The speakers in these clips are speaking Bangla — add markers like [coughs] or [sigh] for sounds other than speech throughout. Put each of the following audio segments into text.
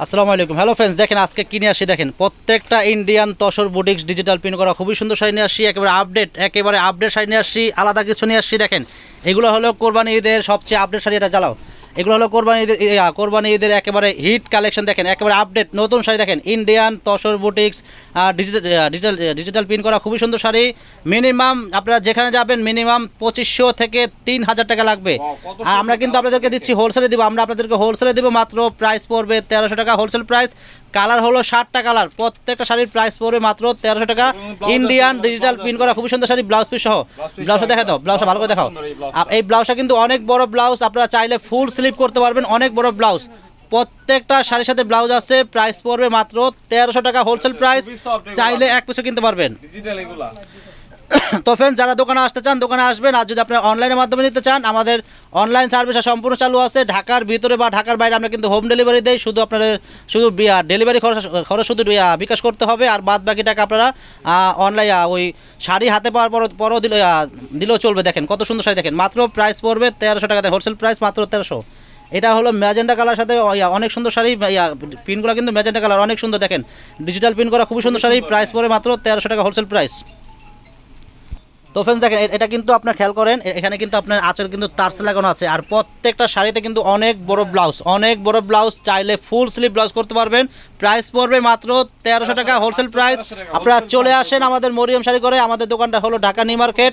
আসসালামু আলাইকুম। হ্যালো ফ্রেন্ডস দেখেন আজকে কিনে আসি? দেখেন, প্রত্যেকটা Indian tussar boutiques digital print করা খুবই সুন্দর সাইনে আসছি একেবারে আপডেট একেবারে আপডেট শাড়ি নিয়ে আসছি আলাদা কিছু নিয়ে আসছি দেখেন, এগুলো হলো কোরবানি ঈদের সবচেয়ে আপডেট শাড়ি, এটা জ্বালাও। এগুলো হলো কোরবানি ঈদের কোরবানি ঈদের একেবারে হিট কালেকশন দেখেন একেবারে আপডেট নতুন শাড়ি দেখেন Indian tussar boutiques digital digital digital print করা খুবই সুন্দর শাড়ি। মিনিমাম আপনারা যেখানে যাবেন মিনিমাম পঁচিশশো থেকে তিন হাজার টাকা লাগবে। আর আমরা কিন্তু আপনাদেরকে দিচ্ছি হোলসেলে দিব আমরা আপনাদেরকে হোলসেলে দিব মাত্র প্রাইস পড়বে তেরোশো টাকা হোলসেল প্রাইস কালার হলো ষাটটা কালার। প্রত্যেকটা শাড়ির প্রাইস পড়বে মাত্র তেরোশো টাকা। ইন্ডিয়ান ডিজিটাল প্রিন্ট করা খুবই সুন্দর শাড়ি ব্লাউজ পিস সহ। ব্লাউজটা দেখা দাও ব্লাউজটা ভালো করে দেখাও। আর এই ব্লাউজটা কিন্তু অনেক বড় ব্লাউজ আপনারা চাইলে ফুল স্লিপ করতে পারবেন অনেক বড় ব্লাউজ প্রত্যেকটা শাড়ির সাথে ব্লাউজ আছে প্রাইস পড়বে মাত্র তেরোশো টাকা হোলসেল প্রাইস চাইলে এক পিছু কিনতে পারবেন। ডিজিটাল এগুলা। [coughs] তো ফ্রেন্ড যারা দোকানে আসতে চান, দোকানে আসবেন। আর যদি আপনারা অনলাইনের মাধ্যমে নিতে চান, আমাদের অনলাইন সার্ভিস সম্পূর্ণ চালু আছে। ঢাকার ভিতরে বা ঢাকার বাইরে আমরা কিন্তু হোম ডেলিভারি দেই। শুধু আপনাদের, শুধু ডেলিভারি খরচ খরচ শুধু বিকাশ করতে হবে। আর বাদ বাকি টাকা আপনারা অনলাইন ওই শাড়ি হাতে পাওয়ার পর পরও দিলে দিলেও চলবে। দেখেন কত সুন্দর শাড়ি দেখেন। মাত্র প্রাইস পড়বে তেরোশো টাকাতে। হোলসেল প্রাইস মাত্র তেরোশো। এটা হলো ম্যাজেন্ডা কালার সাথে অনেক সুন্দর শাড়ি। পিনগুলো কিন্তু ম্যাজেন্ডা কালার অনেক সুন্দর দেখেন। ডিজিটাল পিন করা খুবই সুন্দর শাড়ি। প্রাইস পড়ে মাত্র তেরোশো টাকা হোলসেল প্রাইস তো ফ্রেন্ডস দেখেন এটা কিন্তু আপনার খেয়াল করেন এখানে কিন্তু আপনার আঁচল কিন্তু তারসে লাগানো আছে। আর প্রত্যেকটা শাড়িতে কিন্তু অনেক বড় ব্লাউজ অনেক বড় ব্লাউজ চাইলে ফুল স্লিভ ব্লাউজ করতে পারবেন। প্রাইস পড়বে মাত্র তেরোশো টাকা হোলসেল প্রাইস আপনারা চলে আসেন আমাদের মরিয়ম শাড়ি করে আমাদের দোকানটা হলো ঢাকা নিউ মার্কেট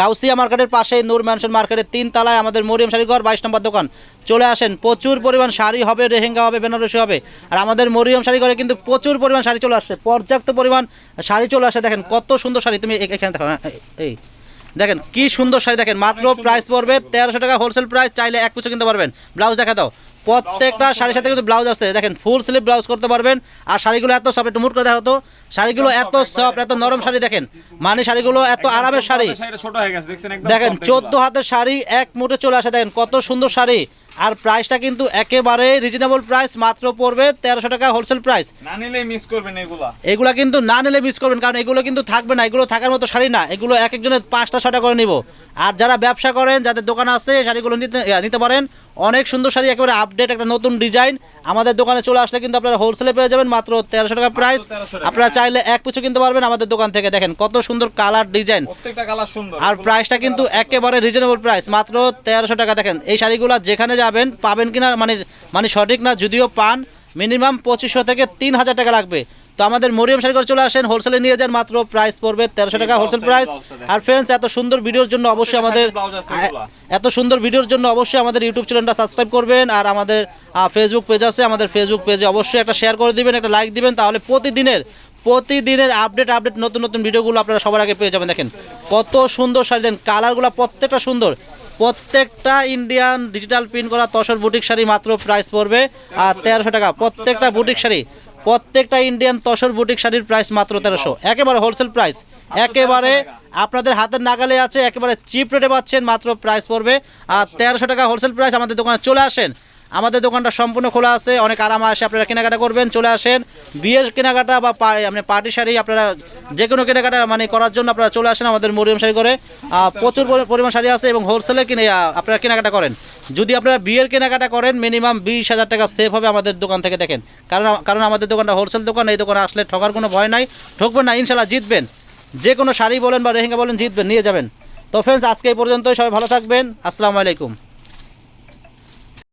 গাউসিয়া মার্কেটের পাশে নূর ম্যানশন মার্কেটের তিন তলায় আমাদের মরিয়ম শাড়ি ঘর বাইশ নম্বর দোকান। চলে আসেন প্রচুর পরিমাণ শাড়ি হবে রেহেঙ্গা হবে বেনারসি হবে। আর আমাদের মরিয়ম শাড়ি ঘরে কিন্তু প্রচুর পরিমাণ শাড়ি চলে আসছে পর্যাপ্ত পরিমাণ শাড়ি চলে আসে। দেখেন কত সুন্দর শাড়ি তুমি এখানে দেখো হ্যাঁ, এই। দেখেন কি সুন্দর শাড়ি দেখেন মাত্র প্রাইস পড়বে তেরোশো টাকা হোলসেল প্রাইস চাইলে এক পিছু কিনতে পারবেন। ব্লাউজ দেখা দাও। প্রত্যেকটা শাড়ির সাথে কিন্তু ব্লাউজ আছে। দেখেন ফুল স্লিভ ব্লাউজ করতে পারবেন। আর শাড়িগুলো এত সফট একটু মুট করে দেখা তো। শাড়িগুলো এত সফট এত নরম শাড়ি দেখেন। মানে শাড়িগুলো এত আরামের শাড়ি। ছোট হয়ে গেছে দেখেন চোদ্দ। হাতের শাড়ি এক মুঠে চলে আসে। দেখেন কত সুন্দর শাড়ি। আর প্রাইসটা কিন্তু একেবারে রিজনেবল প্রাইস মাত্র পড়বে তেরোশো টাকা হোলসেল প্রাইস না নিলে মিস করবেন এগুলো। এগুলো কিন্তু না নিলে মিস করবেন কারণ এগুলো কিন্তু থাকবে না এগুলো থাকার মতো শাড়ি না এগুলো এক একজনের পাঁচটা ছটা করে নিব। আর যারা ব্যবসা করেন যাদের দোকান আছে শাড়িগুলো নিতে নিতে পারেন অনেক সুন্দর শাড়ি একেবারে আপডেট একটা নতুন ডিজাইন আমাদের দোকানে চলে আসলে কিন্তু আপনারা হোলসেলে পেয়ে যাবেন মাত্র তেরোশো টাকা প্রাইস আপনারা চাইলে এক পিছু কিনতে পারবেন আমাদের দোকান থেকে। দেখেন কত সুন্দর কালার ডিজাইন প্রত্যেকটা কালার সুন্দর। আর প্রাইসটা কিন্তু একেবারে রিজনেবল প্রাইস মাত্র তেরোশো টাকা। দেখেন এই শাড়িগুলো যেখানে যাবেন পাবেন কিনা মানে মানে সঠিক না যদিও পান মিনিমাম পঁচিশশো থেকে তিন হাজার টাকা লাগবে। তো আমাদের মরিয়াম শাড়ি চলে আসেন হোলসেলে নিয়ে যান মাত্র প্রাইস পড়বে তেরোশো টাকা হোলসেল প্রাইস আর ফ্রেন্ডস এত সুন্দর ভিডিওর জন্য অবশ্যই আমাদের। এত সুন্দর ভিডিওর জন্য অবশ্যই আমাদের ইউটিউব চ্যানেলটা সাবস্ক্রাইব করবেন আর আমাদের ফেসবুক পেজ আছে আমাদের ফেসবুক পেজে অবশ্যই একটা শেয়ার করে দিবেন একটা লাইক দিবেন তাহলে প্রতিদিনের প্রতিদিনের আপডেট আপডেট নতুন নতুন ভিডিওগুলো আপনারা সবার আগে পেয়ে যাবেন। দেখেন কত সুন্দর শাড়ি দেন কালারগুলো প্রত্যেকটা সুন্দর। প্রত্যেকটা ইন্ডিয়ান ডিজিটাল প্রিন্ট করা তসর বুটিক শাড়ি মাত্র প্রাইস পড়বে, আর তেরোশো টাকা। প্রত্যেকটা বুটিক শাড়ি, প্রত্যেকটা ইন্ডিয়ান তসর বুটিক শাড়ির প্রাইস মাত্র তেরোশো। একেবারে হোলসেল প্রাইস একেবারে আপনাদের হাতের নাগালে আছে, একেবারে চিপ রেটে পাচ্ছেন, মাত্র প্রাইস পড়বে। আর তেরোশো টাকা হোলসেল প্রাইস আমাদের দোকানে চলে আসেন। আমাদের দোকানটা সম্পূর্ণ খোলা আছে, অনেক আরাম আসে, আপনারা কেনাকাটা করবেন, চলে আসেন। বিয়ের কেনাকাটা বা মানে পার্টি শাড়ি আপনারা যে কোনো কেনাকাটা মানে করার জন্য আপনারা চলে আসেন আমাদের মরিয়ম শাড়ি করে প্রচুর পরি- পরিমাণ শাড়ি আছে এবং হোলসেলে কিনে আপনারা কেনাকাটা করেন। যদি আপনারা বিয়ের কেনাকাটা করেন মিনিমাম বিশ হাজার টাকা সেভ হবে আমাদের দোকান থেকে দেখেন। কারণ কারণ আমাদের দোকানটা হোলসেল দোকান, এই দোকানে আসলে ঠকার কোনো ভয় নাই। ঠকবেন না, ইনশাল্লাহ জিতবেন। যে কোনো শাড়ি বলেন বা রেহেঙ্গা বলেন, জিতবেন, নিয়ে যাবেন। তো ফ্রেন্ডস আজকে এই পর্যন্তই, সবাই ভালো থাকবেন। আসসালামু আলাইকুম।